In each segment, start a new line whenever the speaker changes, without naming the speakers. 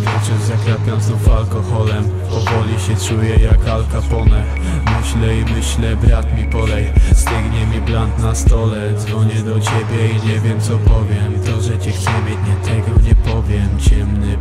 Wieczór zakrapiam znów alkoholem Powoli się czuję jak Al Capone. Myślę i myślę, brat mi polej Stygnie mi blant na stole. Dzwonię do ciebie i nie wiem co powiem. To, że cię chcę mieć, nie tego nie powiem. Ciemny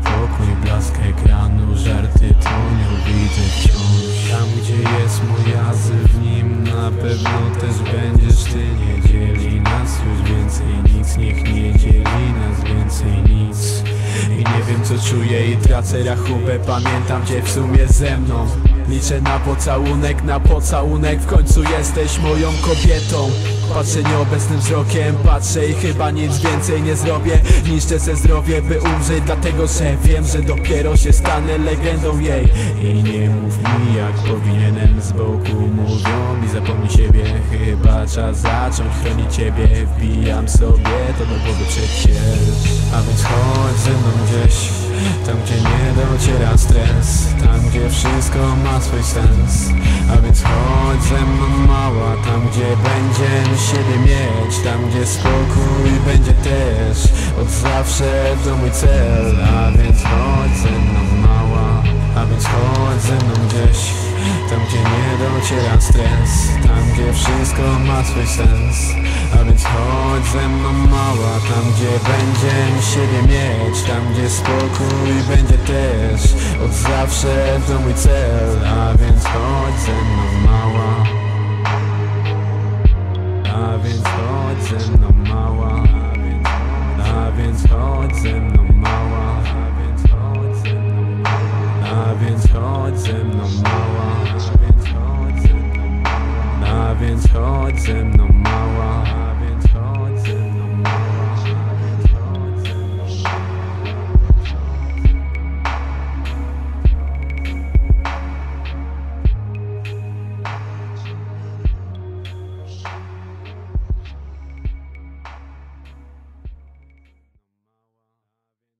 Niech nie dzieli nas więcej nic. I nie wiem co czuję i tracę rachubę. Pamiętam cię w sumie ze mną Liczę na pocałunek, na pocałunek. W końcu jesteś moją kobietą. Patrzę nieobecnym wzrokiem Patrzę i chyba nic więcej nie zrobię. Niszczę se zdrowie by umrzeć Dlatego, że wiem, że dopiero się stanę legendą jej. I nie mów mi jak powinienem z boku. Mówią mi zapomnij siebie Chyba czas zacząć chronić ciebie. Wbijam sobie to do głowy przecież. A więc chodź ze mną gdzieś Tam gdzie nie dociera stres Tam gdzie wszystko ma swój sens. A więc chodź ze mną mała Tam gdzie będziemy siebie mieć Tam gdzie spokój będzie też Od zawsze to mój cel. A więc chodź ze mną mała A więc chodź ze mną gdzieś tam gdzie nie dociera stres Tam gdzie wszystko ma swój sens. A więc chodź ze mną mała Tam gdzie będziemy siebie mieć Tam gdzie spokój będzie też. Od zawsze to mój cel A więc chodź ze mną mała. A więc chodź ze mną mała. A więc chodź ze mną mała. A więc chodź ze mną mała. A więc chodź ze mną mała. A więc chodź ze mną